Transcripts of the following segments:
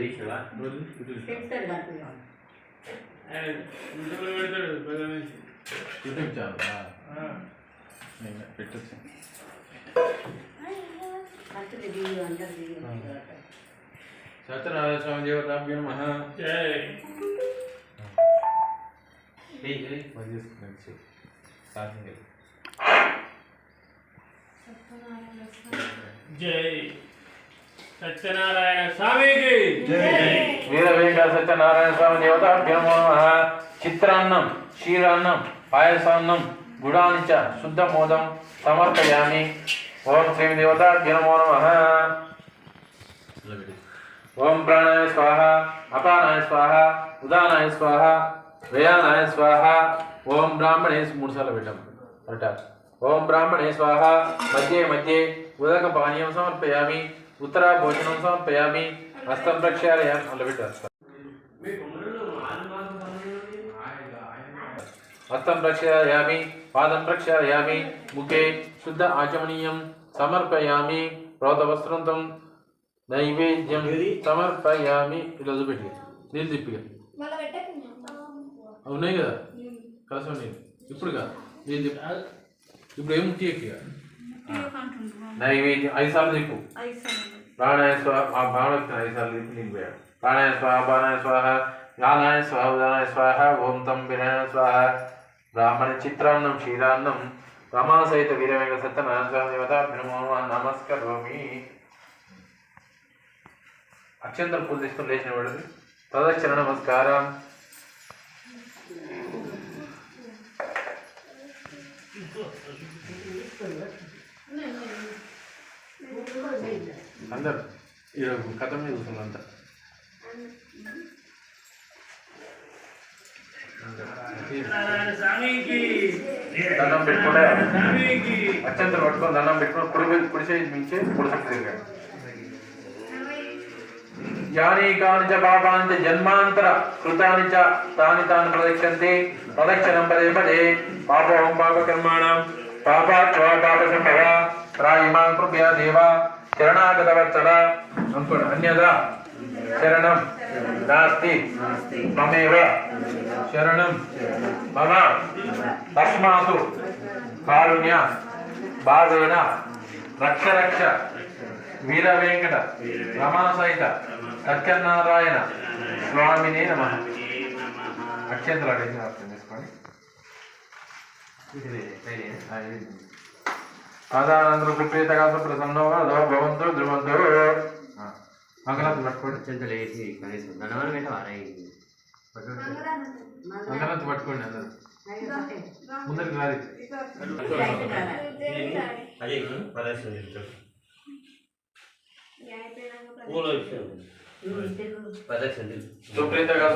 Release lah, belum putus. Sensor kan tu. Eh, itu belum itu belum itu. Itu macam lah. नहीं मैं fit से सत्यनारायण स्वामी देवताभ्यो नमः जय जय जय मजेस कनेक्ट से साथ में जय సత్యనారాయణ స్వామికి వీర సత్యనారాయణ స్వామి దేవతాభ్యో చిత్రాన్నం క్షీరాన్నం పాయసాన్నం గుడాని శుద్ధ మోదం సమర్పయామి. ఓం శ్రీ దేవతాభ్యో నమో. నమ ఓం ప్రాణాయ స్వాహ అపానాయ స్వాహ ఉదానాయ స్వాహ వ్యయానాయ స్వాహ. ఓం బ్రాహ్మణే మూడు సార్లు పెట్టాం. కరెక్టా? ఓం బ్రాహ్మణే స్వాహ. మధ్యే మధ్యే ఉదక పానీయం సమర్పయామి. ఉత్తర భోజనం సమర్పయామి హస్తం ప్రక్షాళయామి అలా పెట్టారు హస్తం ప్రక్షాళయామి పాదం ప్రక్షాళయామి ముఖే శుద్ధ ఆచమనీయం సమర్పయామి ప్రోతవస్త్రంతం నైవేద్యం సమర్పయామి ఇలా చూపెట్టి నీళ్ళు తిప్పిగా. ఉన్నాయి కదా? కలసం నీళ్ళు. ఇప్పుడు కాదు. నీళ్ళు తిప్పి ఇప్పుడు ఏం నైవేద్యం ఐదు సార్లు తిప్పు ప్రాణాయ స్వాహ ఐదు సార్లు పోయాడు ప్రాణాయ స్వాహ బాణాయ స్వాహ గానాయ స్వాహ ఉదానాయ స్వాహ ఓం తం వినాయ స్వాహ బ్రాహ్మణ చిత్రాన్నం క్షీరాన్నం రమాసహిత వీరవేంక సత్యనారాయణ స్వామి దేవత నమో నమస్కరోమి. అక్షంతరం లేచిన వాడు తదక్షర నమస్కారం. అందరు. ఈరోజు కథ మీద కూర్చున్నారు అంతా. దండం పెట్టుకుంటే అత్యంత పట్టుకొని దండం పెట్టుకుని కుడి కుడి సైడ్ నుంచి తిరిగాడు. యాని చ పాపాని చ జన్మాంతర కృతాని చ తాని తాను ప్రదక్షంతి ప్రదక్షిణం పదే పదే పాపం పాపకర్మాణం పాపాత్వ పాప సంభవ రాయిమాం కృపయా దేవ. శరణాగత వత్సల అనుకోండి అన్యదా? శరణం. నాస్తి. మమేవ. శరణం. మమ. తస్మాతు. కారుణ్య. భావేన రక్ష రక్ష వీర వెంకట రమణ సహిత సత్యనారాయణ. స్వామిని నమ. చేసుకోండి ఆదానందరూ కృపేతగా ప్రసన్నో అదో భవంతో ధ్రువంతో మంగళాన్ని పట్టుకోండి అత్యంతలు వేసి కనీసం ధనవరం పెట్ట వారాయి మంగళాన్ని పట్టుకోండి అందరూ ముందరికి రాదు అదే ప్రదర్శన చేస్తాడు పూల విషయం ప్రదర్శన సుప్రీతగా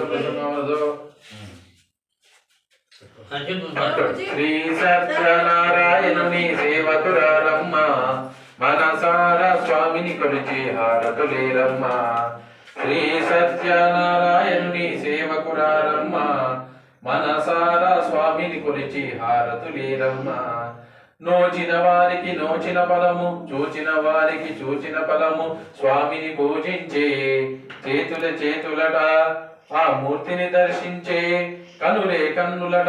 శ్రీ సత్యనారాయణుని సేవకురారమ్మ మనసార స్వామిని కొలిచి హారతులేరమ్మ శ్రీ సత్యనారాయణుని సేవకురారమ్మ మనసార స్వామిని కొలిచి హారతులేరమ్మ నోచిన వారికి నోచిన ఫలము చూచిన వారికి చూచిన ఫలము. స్వామిని పూజించే చేతుల చేతులట. ఆ మూర్తిని దర్శించే కనులే కన్నులట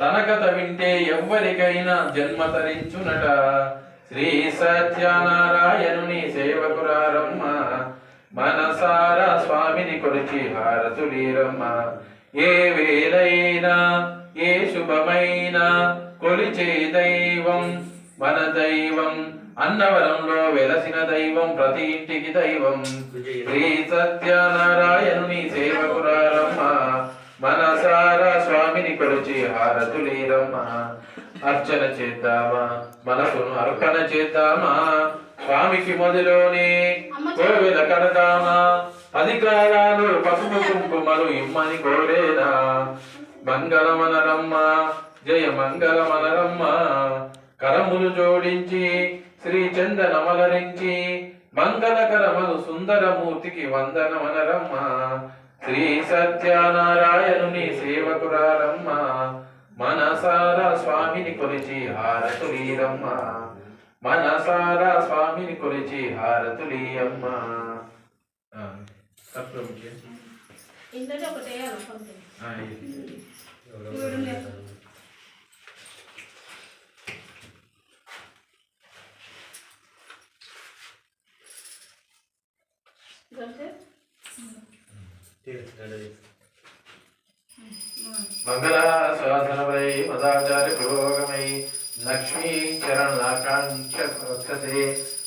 తన కథ వింటే ఎవ్వరికైనా జన్మ తరించునట. శ్రీ సత్యనారాయణుని సేవకురారమ్మ మనసారా స్వామిని కొలిచి హారతులీరమ్మ. ఏ వేలైనా ఏ శుభమైనా కొలిచే దైవం మన దైవం. అన్నవరంలో వెలసిన దైవం ప్రతి ఇంటికి దైవం. శ్రీ సత్యనారాయణుని సేవకురారమ్మ మనసారా స్వామిని కొలిచి హారతులీరమ్మ అర్చన చేద్దామా మనసును అర్పణ చేద్దామా. స్వామికి మొదలోనే కోవెల కడదామా. అధికారాలు పసుపు కుంకుమలు ఇమ్మని కోరేనా మంగళమనరమ్మ జయ మంగళమనరమ్మ. కరములు జోడించి శ్రీ చందనమలరించి మంగళకరమను సుందరమూర్తికి వందనమనరమ్మ. శ్రీ సత్యనారాయణుని సేవకురారమ్మ. మనసారా స్వామిని కొలిచి హారతులీరమ్మ. మనసారా స్వామిని కొలిచి హారతులీయమ్మ. కిందనే ఒకటి మంగళాశాసనవై మదాచార్య పురోగమై లక్ష్మీ చరణాకాంక్షే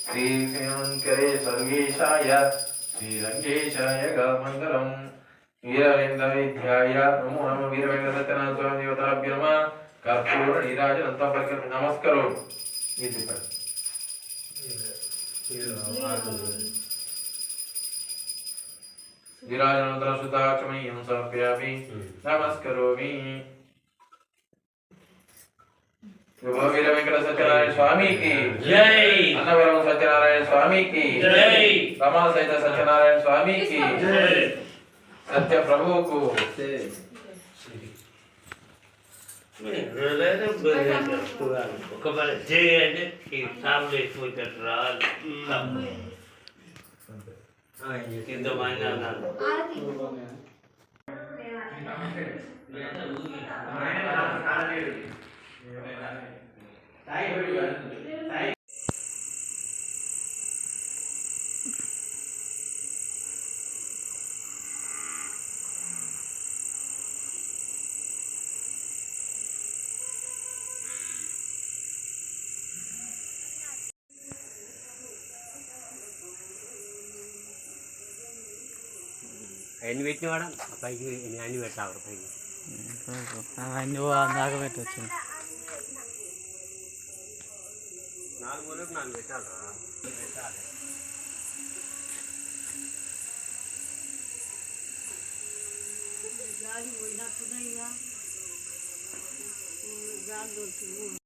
శ్రీశంకరే సర్వేశాయ శ్రీరంగేశాయ మంగళం వీరవేంద్ర విద్యాయ నమో నమ వీరవేంద్ర సత్యనారాయణ స్వామి దేవతాభ్య నమ కర్పూర నీరాజనంతా పరికరం నమస్కారం ఇది చెప్పండి. వీరాజనంతరం శుద్ధాక్షమయ్యం సమర్పయామి నమస్కరోమి శుభ వీర వెంకట సత్యనారాయణ స్వామికి జై అన్నవరం సత్యనారాయణ స్వామికి జై రమా సహిత సత్యనారాయణ స్వామికి జై సత్య ప్రభువుకు ఒక మరి జై అంటే ఈ సాములు ఎక్కువ రాదు ఇంతమంది అన్నారు ఎన్ని పెట్టినవాడా పైకి అన్ని పెట్టావు పైకి. అవన్నీ దాకా పెట్టవచ్చు నాలుగు మూలకు నాలుగు పెట్టాలరా పెట్టాలి. గాలి పోయినట్టున్నాయి గాలి దొరికింది.